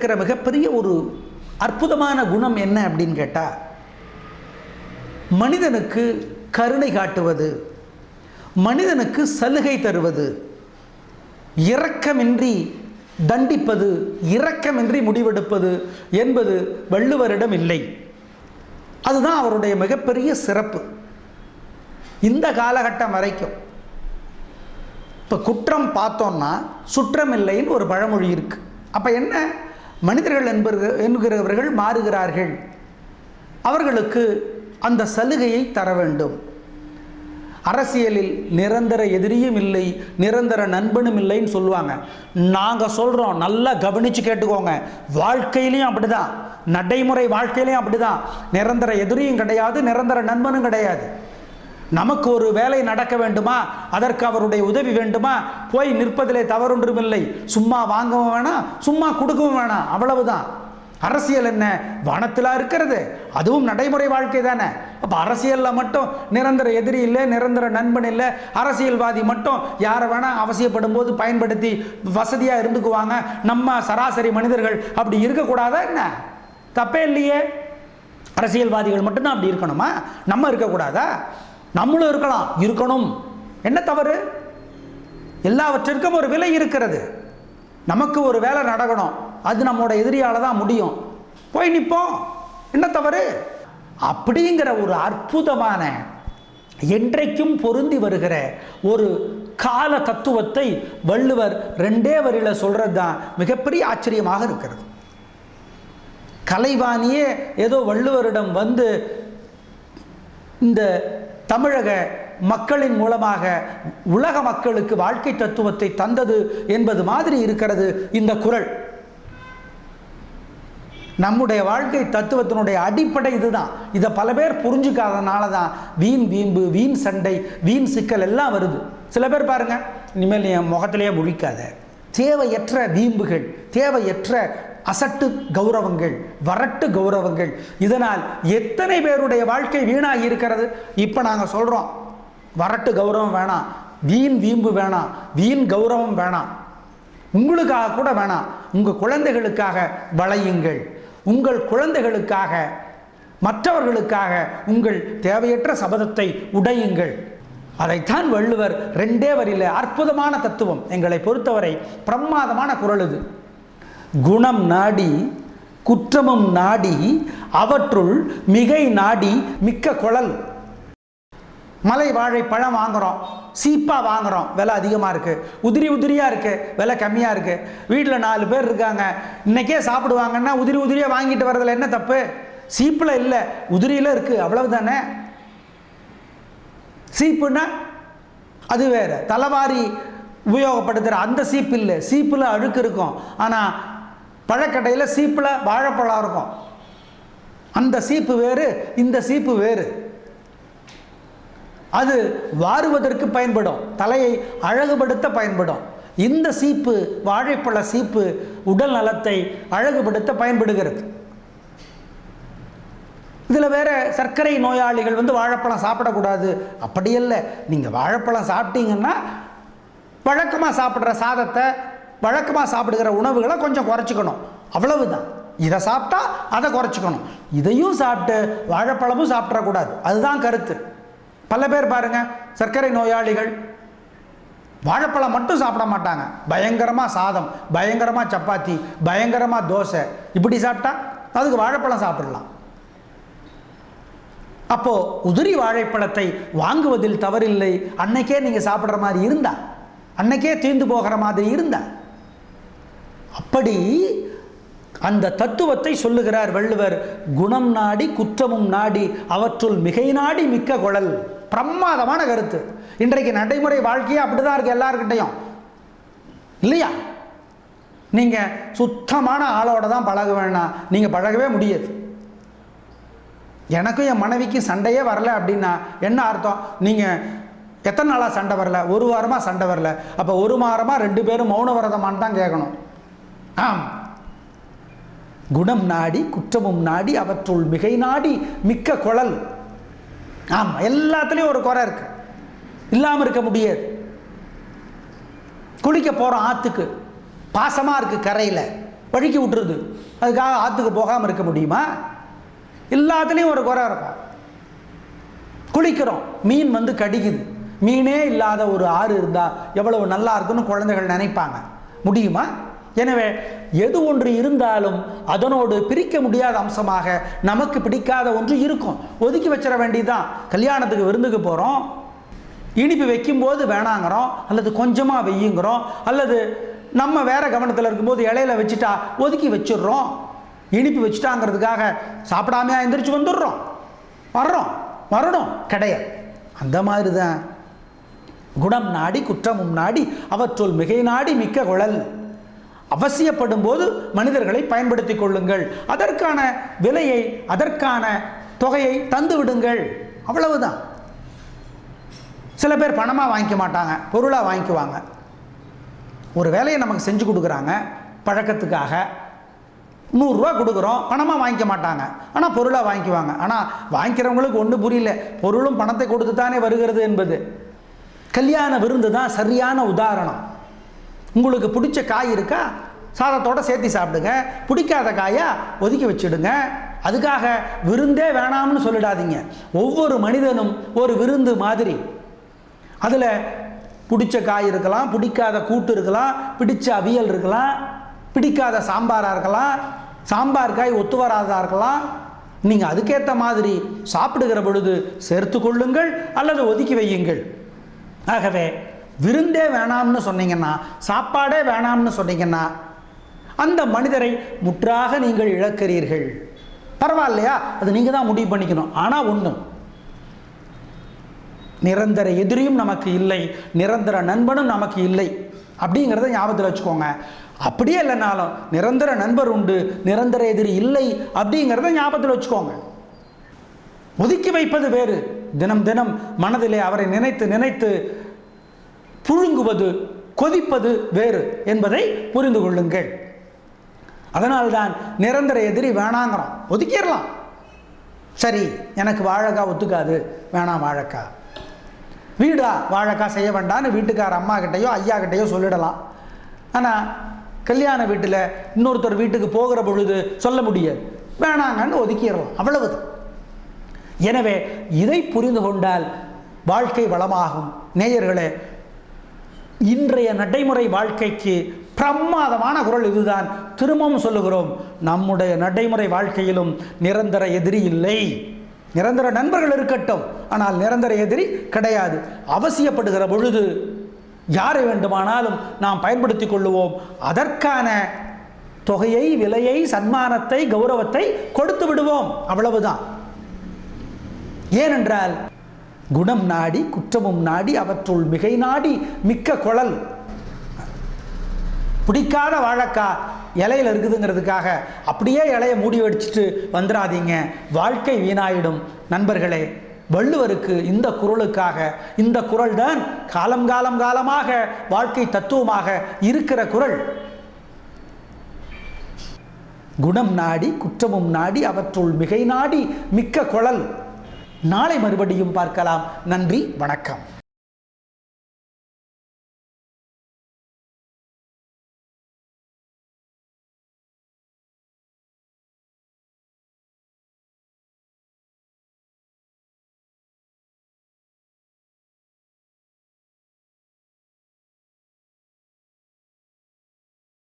இருக்கிற மிகப்பெரிய ஒரு அற்புதமான குணம் என்ன அப்படின்னு கேட்டால் மனிதனுக்கு கருணை காட்டுவது மனிதனுக்கு சலுகை தருவது இரக்கமின்றி தண்டிப்பது இரக்கமின்றி முடிவெடுப்பது என்பது வள்ளுவரிடம் இல்லை. அதுதான் அவருடைய மிகப்பெரிய சிறப்பு. இந்த காலகட்டம் வரைக்கும் இப்போ குற்றம் பார்த்தோம்னா சுற்றம் இல்லைன்னு ஒரு பழமொழி இருக்கு. அப்போ என்ன? மனிதர்கள் என்பர்கள் என்கிறவர்கள் மாறுகிறார்கள். அவர்களுக்கு அந்த சலுகையை தர வேண்டும். அரசியலில் நிரந்தர எதிரியும் இல்லை நிரந்தர நண்பனும் இல்லைன்னு சொல்லுவாங்க. நாங்கள் சொல்கிறோம் நல்லா கவனித்து கேட்டுக்கோங்க. வாழ்க்கையிலையும் அப்படிதான். நடைமுறை வாழ்க்கையிலையும் அப்படிதான். நிரந்தர எதிரியும் கிடையாது நிரந்தர நண்பனும் கிடையாது. நமக்கு ஒரு வேலை நடக்க வேண்டுமா? அதற்கு அவருடைய உதவி வேண்டுமா? போய் நிற்பதிலே தவறொன்றுமில்லை. சும்மா வாங்கவும் வேணாம் சும்மா கொடுக்கவும் வேணாம். அவ்வளவுதான். அரசியல் என்ன? வனத்தில் இருக்கிறது. அதுவும் நடைமுறை வாழ்க்கை தானே. அப்போ அரசியலில் மட்டும் நிரந்தர எதிரி இல்லை நிரந்தர நண்பன் இல்லை. அரசியல்வாதி மட்டும் யாரை வேணால் அவசியப்படும் போது பயன்படுத்தி வசதியாக இருந்துக்குவாங்க. நம்ம சராசரி மனிதர்கள் அப்படி இருக்கக்கூடாதா என்ன? தப்பே இல்லையே. அரசியல்வாதிகள் மட்டும்தான் அப்படி இருக்கணுமா? நம்ம இருக்கக்கூடாதா? நம்மளும் இருக்கலாம். இருக்கணும். என்ன தவறு? எல்லாவற்றிற்கும் ஒரு விலை இருக்கிறது. நமக்கு ஒரு வேலை நடக்கணும். அது நம்மளோட எதிரியால் தான் முடியும். போய் நிற்போம் என்ன தவறு? அப்படிங்கிற ஒரு அற்புதமான என்றைக்கும் பொருந்தி வருகிற ஒரு கால தத்துவத்தை வள்ளுவர் ரெண்டே வரியில் சொல்கிறது தான் மிகப்பெரிய ஆச்சரியமாக இருக்கிறது. கலைவாணியே ஏதோ வள்ளுவரிடம் வந்து இந்த தமிழக மக்களின் மூலமாக உலக மக்களுக்கு வாழ்க்கை தத்துவத்தை தந்தது என்பது மாதிரி இருக்கிறது இந்த குரல். நம்முடைய வாழ்க்கை தத்துவத்தினுடைய அடிப்படை இதுதான். இதை பல பேர் புரிஞ்சுக்காதனால தான் வீண் வீம்பு வீண் சண்டை வீண் சிக்கல் எல்லாம் வருது. சில பேர் பாருங்க இனிமேல் என் முகத்திலேயே முழிக்காத. தேவையற்ற வீம்புகள் தேவையற்ற அசட்டு கௌரவங்கள் வரட்டு கௌரவங்கள். இதனால் எத்தனை பேருடைய வாழ்க்கை வீணாகி இருக்கிறது? இப்போ நாங்கள் சொல்கிறோம் வரட்டு கௌரவம் வேணாம் வீண் வீம்பு வேணாம் வீண் கௌரவம் வேணாம். உங்களுக்காக கூட வேணாம் உங்கள் குழந்தைகளுக்காக வளையுங்கள். உங்கள் குழந்தைகளுக்காக மற்றவர்களுக்காக உங்கள் தேவையற்ற சபதத்தை உடையுங்கள். அதைத்தான் வள்ளுவர் ரெண்டே வரியில் அற்புதமான தத்துவம். எங்களை பொறுத்தவரை பிரமாதமான குரல் இது. குணம் நாடி குற்றமும் நாடி அவற்றுள் மிகை நாடி மிக்க குழல். மலை வாழை பழம் வாங்குகிறோம் சீப்பாக வாங்குகிறோம் விலை அதிகமாக இருக்குது உதிரி உதிரியாக இருக்குது விலை கம்மியாக இருக்குது வீட்டில் நாலு பேர் இருக்காங்க இன்றைக்கே சாப்பிடுவாங்கன்னா உதிரி உதிரியாக வாங்கிட்டு வரதில் என்ன தப்பு? சீப்பில் இல்லை உதிரியில் இருக்குது அவ்வளவு தானே சீப்புன்னா அது வேறு. தலைவாரி உபயோகப்படுத்துகிற அந்த சீப்பு இல்லை. சீப்பில் அழுக்கு இருக்கும். ஆனால் பழக்கடையில் சீப்பில் வாழைப்பழம் இருக்கும். அந்த சீப்பு வேறு இந்த சீப்பு வேறு. அது வாருவதற்கு பயன்படும். தலையை அழகுபடுத்த பயன்படும். இந்த சீப்பு வாழைப்பழ சீப்பு உடல் நலத்தை அழகுபடுத்த பயன்படுகிறது. இதில் வேறு சர்க்கரை நோயாளிகள் வந்து வாழைப்பழம் சாப்பிடக்கூடாது. அப்படி இல்லை நீங்கள் வாழைப்பழம் சாப்பிட்டீங்கன்னா வழக்கமாக சாப்பிட்ற சாதத்தை வழக்கமாக சாப்பிடுகிற உணவுகளை கொஞ்சம் குறைச்சிக்கணும். அவ்வளவுதான். இதை சாப்பிட்டா அதை குறைச்சிக்கணும். இதையும் சாப்பிட்டு வாழைப்பழமும் சாப்பிடக்கூடாது. அதுதான் கருத்து. பல பேர் பாருங்க சர்க்கரை நோயாளிகள் வாழைப்பழம் மட்டும் சாப்பிட மாட்டாங்க. பயங்கரமாக சாதம் பயங்கரமாக சப்பாத்தி பயங்கரமாக தோசை. இப்படி சாப்பிட்டா அதுக்கு வாழைப்பழம் சாப்பிடலாம். அப்போது உதிரி வாழைப்பழத்தை வாங்குவதில் தவறில்லை. அன்னைக்கே நீங்கள் சாப்பிட்ற மாதிரி இருந்தா. அன்னைக்கே தீர்ந்து போகிற மாதிரி இருந்தா. அப்படி அந்த தத்துவத்தை சொல்லுகிறார் வள்ளுவர் குணம் நாடி குற்றமும் நாடி அவற்றுள் மிகை நாடி மிக்க குழல். பிரமாதமான கருத்து. இன்றைக்கு நடைமுறை வாழ்க்கையே அப்படிதான் இருக்கு எல்லாருக்கிட்டையும் இல்லையா? நீங்கள் சுத்தமான ஆளோட தான் பழக வேணாம். நீங்கள் பழகவே முடியாது. எனக்கும் என் மனைவிக்கும் சண்டையே வரல அப்படின்னா என்ன அர்த்தம்? நீங்கள் எத்தனை நாளாக சண்டை வரல? ஒரு வாரமாக சண்டை வரல. அப்போ ஒரு வாரமாக ரெண்டு பேரும் மௌன விரதமானு தான் கேட்கணும். ஆம். குணம் நாடி குற்றமும் நாடி அவற்றுள் மிகை நாடி மிக்க குழல். ஆமாம் எல்லாத்துலேயும் ஒரு குறை இருக்கு. இல்லாமல் இருக்க முடியாது. குளிக்க போகிறோம் ஆற்றுக்கு பாசமாக இருக்குது கரையில். வழுக்கி விட்டுருது. அதுக்காக ஆற்றுக்கு போகாமல் இருக்க முடியுமா? எல்லாத்துலேயும் ஒரு குறை இருக்கும். குளிக்கிறோம். மீன் வந்து கடிக்குது. மீனே இல்லாத ஒரு ஆறு இருந்தால் எவ்வளவு நல்லா இருக்குன்னு குழந்தைகள் நினைப்பாங்க. முடியுமா? எனவே எது ஒன்று இருந்தாலும் அதனோடு பிரிக்க முடியாத அம்சமாக நமக்கு பிடிக்காத ஒன்று இருக்கும். ஒதுக்கி வச்சிட வேண்டியதுதான். கல்யாணத்துக்கு விருந்துக்கு போகிறோம் இனிப்பு வைக்கும்போது வேணாங்கிறோம். அல்லது கொஞ்சமாக வெய்யுங்கிறோம். அல்லது நம்ம வேற கவனத்தில் இருக்கும்போது இலையில வச்சுட்டா ஒதுக்கி வச்சிடுறோம். இனிப்பு வச்சுட்டாங்கிறதுக்காக சாப்பிடாமையா எந்திரிச்சு வந்துடுறோம். வர்றோம். வரணும். கிடையாது. அந்த மாதிரி தான் குணம் நாடி குற்றமும் நாடி அவற்றுள் மிகை நாடி மிக்க குழல். அவசியப்படும் போது மனிதர்களை பயன்படுத்திக் கொள்ளுங்கள். அதற்கான விலையை அதற்கான தொகையை தந்து விடுங்கள். அவ்வளவுதான். சில பேர் பணமாக வாங்கிக்க மாட்டாங்க. பொருளாக வாங்கிக்குவாங்க. ஒரு வேலையை நமக்கு செஞ்சு கொடுக்குறாங்க. பழக்கத்துக்காக நூறுரூவா கொடுக்குறோம் பணமாக வாங்கிக்க மாட்டாங்க. ஆனால் பொருளாக வாங்கிக்குவாங்க. ஆனால் வாங்கிக்கிறவங்களுக்கு ஒன்றும் புரியல. பொருளும் பணத்தை கொடுத்து தானே வருகிறது என்பது. கல்யாண விருந்து தான் சரியான உதாரணம். உங்களுக்கு பிடிச்ச காய் இருக்கா? சாதத்தோட சேர்த்து சாப்பிடுங்க. பிடிக்காத காயை ஒதுக்கி வச்சிடுங்க. அதுக்காக விருந்தே வேணாம்னு சொல்லிடாதீங்க. ஒவ்வொரு மனிதனும் ஒரு விருந்து மாதிரி. அதில் பிடிச்ச காய் இருக்கலாம் பிடிக்காத கூட்டு இருக்கலாம் பிடிச்ச அவியல் இருக்கலாம் பிடிக்காத சாம்பாராக இருக்கலாம் சாம்பார் காய் ஒத்து வராததாக இருக்கலாம் நீங்கள் அதுக்கேற்ற மாதிரி சாப்பிடுகிற பொழுது சேர்த்து கொள்ளுங்கள் அல்லது ஒதுக்கி வையுங்கள். ஆகவே விருந்தே வேணாம்னு சொன்னீங்கன்னா சாப்பாடே வேணாம்னு சொன்னீங்கன்னா அந்த மனிதரை முற்றாக நீங்கள் இழக்கிறீர்கள். பரவாயில்லையா? அது நீங்கள் தான் முடிவு பண்ணிக்கணும். ஆனால் ஒன்று நிரந்தர எதிரியும் நமக்கு இல்லை நிரந்தர நண்பனும் நமக்கு இல்லை. அப்படிங்கிறத ஞாபகத்தில் வச்சுக்கோங்க. அப்படியே இல்லைனாலும் நிரந்தர நண்பர் உண்டு நிரந்தர எதிரி இல்லை அப்படிங்கிறத ஞாபகத்தில் வச்சுக்கோங்க. ஒதுக்கி வைப்பது வேறு. தினம் தினம் மனதிலே அவரை நினைத்து நினைத்து புழுங்குவது கொதிப்பது வேறு என்பதை புரிந்து கொள்ளுங்கள். அதனால்தான் நிரந்தர எதிரி வேணாங்கிறோம் ஒதுக்கிடலாம். சரி எனக்கு வாழைக்காய் ஒத்துக்காது. வேணாம் வாழைக்கா. வீடா வாழக்கா செய்ய வேண்டாம்னு வீட்டுக்கார அம்மா கிட்டேயோ ஐயா கிட்டேயோ சொல்லிடலாம். ஆனால் கல்யாண வீட்டில் இன்னொருத்தர் வீட்டுக்கு போகிற பொழுது சொல்ல முடியாது. வேணாங்கன்னு ஒதுக்கிடலாம். அவ்வளவுதான். எனவே இதை புரிந்து கொண்டால் வாழ்க்கை வளமாகும். நேயர்களே இன்றைய நடைமுறை வாழ்க்கைக்கு பிரமாதமான குரல் இதுதான். திரும்பவும் சொல்லுகிறோம் நம்முடைய நடைமுறை வாழ்க்கையிலும் நிரந்தர எதிரி இல்லை. நிரந்தர நண்பர்கள் இருக்கட்டும் ஆனால் நிரந்தர எதிரி கிடையாது. அவசியப்படுகிற பொழுது யாரை வேண்டுமானாலும் நாம் பயன்படுத்தி கொள்ளுவோம். அதற்கான தொகையை விலையை சன்மானத்தை கௌரவத்தை கொடுத்து விடுவோம். அவ்வளவுதான். ஏனென்றால் குணம் நாடி குற்றமும் நாடி அவற்றுள் மிகை நாடி மிக்க குழல். பிடிக்காத வாழக்கா இலையில இருக்குதுங்கிறதுக்காக அப்படியே இலையை மூடி வடிச்சிட்டு வந்துடாதீங்க வாழ்க்கை வீணாயிடும். நண்பர்களே வள்ளுவருக்கு இந்த குரலுக்காக இந்த குரல் தான் காலம் காலம் காலமாக வாழ்க்கை தத்துவமாக இருக்கிற குரல். குணம் நாடி குற்றமும் நாடி அவற்றுள் மிகை நாடி மிக்க குழல். நாளை மறுபடியும் பார்க்கலாம். நன்றி வணக்கம்.